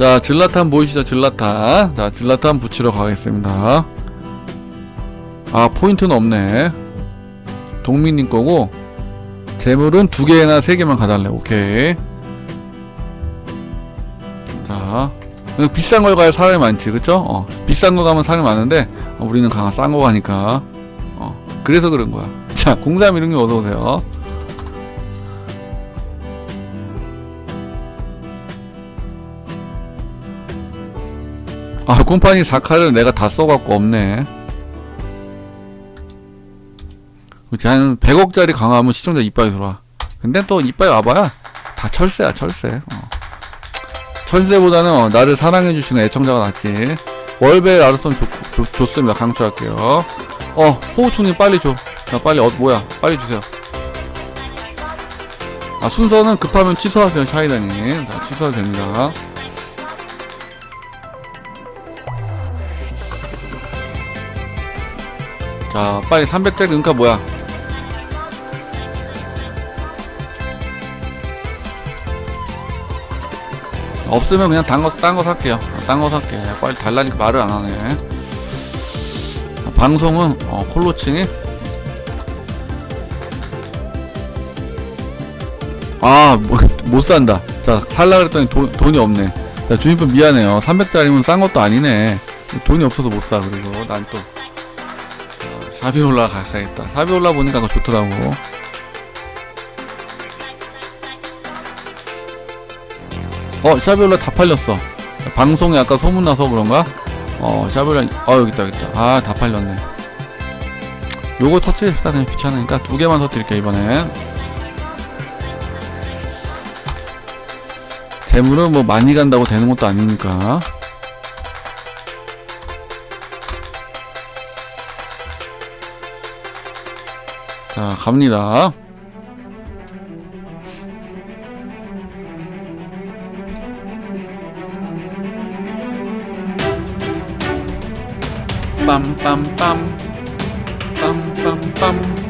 자, 질라탄 보이시죠? 질라탄. 자, 질라탄 붙이러 가겠습니다. 아, 포인트는 없네. 동민님 거고, 재물은 두 개나 세 개만 가달래. 오케이. 자, 비싼 걸 가야 사람이 많지, 그쵸? 어, 비싼 거 가면 사람이 많은데, 어, 우리는 강한 싼거 가니까. 어, 그래서 그런 거야. 자, 0316님 어서오세요. 아, 곰팡이 4카를 내가 다 써갖고 없네. 그치, 한 100억짜리 강화하면 시청자 이빨이 들어와. 근데 또 이빨이 와봐야 다 철새야, 철새. 어. 철새보다는 어, 나를 사랑해주시는 애청자가 낫지. 월벨 아르손 좋습니다. 강추할게요. 어, 호우충님 빨리 줘. 나 빨리, 어, 뭐야. 빨리 주세요. 아, 순서는 급하면 취소하세요, 샤이다님. 자, 취소해도 됩니다. 자, 빨리 300짜리 은카 뭐야? 없으면 그냥 딴 거, 딴거 살게요. 딴거 살게. 빨리 달라니까 말을 안 하네. 방송은, 어, 콜로칭이? 아, 뭐, 못 산다. 자, 살라 그랬더니 돈, 돈이 없네. 자, 주인분 미안해요. 300짜리면 싼 것도 아니네. 돈이 없어서 못 사, 그리고. 난 또. 어, 사비올라 가야겠다. 사비올라 보니까 그거 좋더라고. 어, 샤비올라 다 팔렸어. 방송에 아까 소문나서 그런가? 어, 샤비올라, 어, 여기 있다, 여기 있다. 아, 다 팔렸네. 요거 터트립시다. 그냥 귀찮으니까 두 개만 터트릴게요, 이번엔. 재물은 뭐 많이 간다고 되는 것도 아니니까. 자, 갑니다. 빰빰빰. 빰빰빰.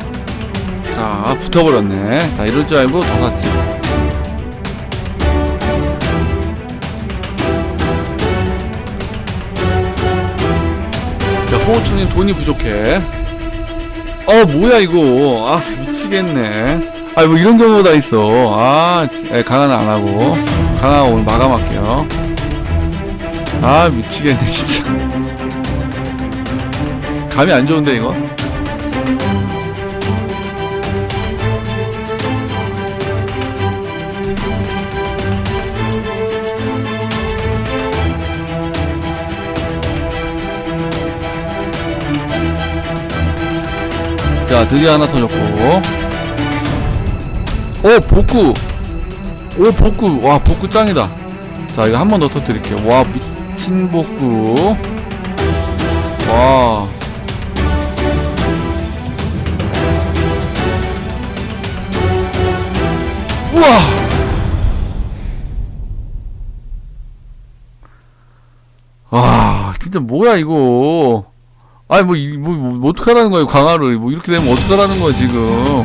자 붙어버렸네. 자 이럴 줄 알고 더 샀지. 야 호우충님 돈이 부족해 어 뭐야 이거. 아 미치겠네. 아 뭐 이런 경우가 다 있어. 아 에, 강화는 안하고. 강화 오늘 마감할게요. 아 미치겠네 진짜. 감이 안 좋은데 이거 자 드디어 하나 터졌고. 오 복구. 오 복구. 와 복구 짱이다. 자 이거 한 번 더 터뜨릴게요. 와 미친 복구. 와. 우와! 와 진짜 뭐야 이거 아니 뭐, 이- 뭐, 뭐 어떡하라는 거야 강화를. 뭐 이렇게 되면 어떡하라는 거야 지금.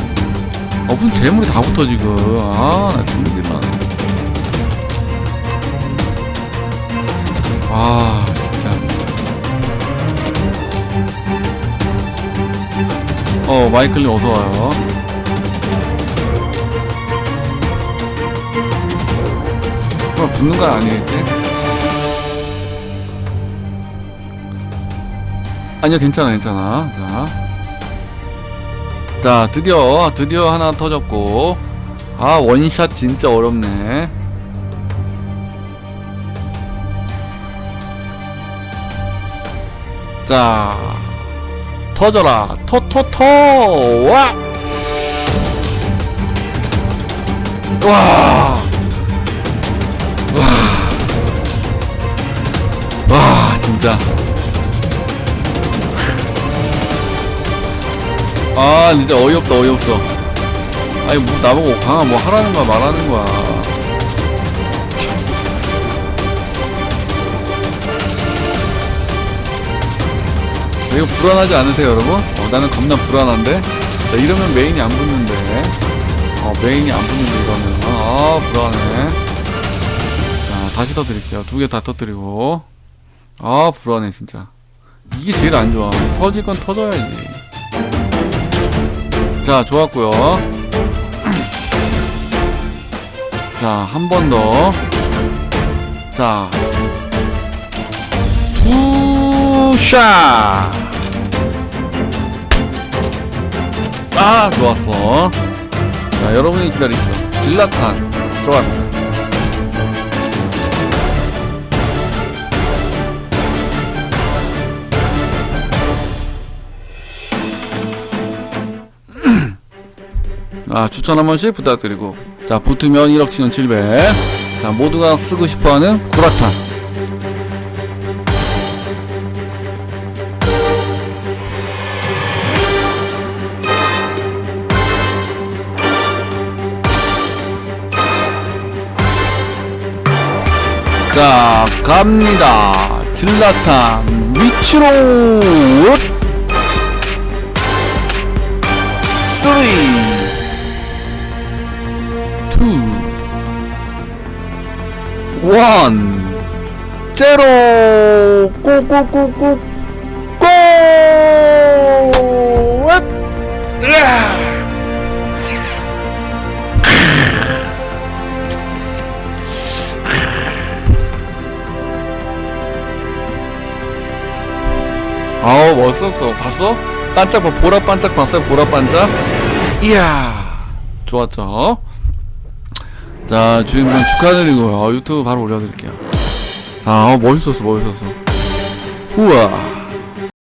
아 무슨 재물이 다 붙어 지금. 아나 진짜 아 진짜. 어 마이클님 어서와요. 그럼 붙는 건 아니겠지? 아니요 괜찮아 괜찮아. 자, 자 드디어 드디어 하나 터졌고. 아 원샷 진짜 어렵네. 자. 터져라. 터터터. 와! 와! 와! 와 진짜 아 진짜 어이없다 어이없어 아니 뭐 나보고 강아 뭐 하라는 거야 말하는 거야 이거 불안하지 않으세요 여러분? 어, 나는 겁나 불안한데 자 이러면 메인이 안 붙는데 어 메인이 안 붙는데 이러면 아 불안해 자 다시 터뜨릴게요. 두 개 다 터뜨리고. 아, 불안해, 진짜. 이게 제일 안 좋아. 터질 건 터져야지. 자, 좋았고요 자, 한 번 더. 자. 투샷! 아, 좋았어. 자, 여러분이 기다리시죠. 질라탄 들어갑니다. 아, 추천 한 번씩 부탁드리고. 자, 붙으면 1억 치는 700. 자, 모두가 쓰고 싶어 하는 구라탄. 자, 갑니다. 질라탄 위치로 쓰리 투 원 제로 꼬꼬꼬꼬 고! 앗! 으아! 아우 멋있었어 봤어? 반짝 봐 보라 반짝 봤어요 보라 반짝 이야 좋았죠 자 주인공 축하드리고요. 유튜브 바로 올려드릴게요. 자 어, 멋있었어 멋있었어. 우와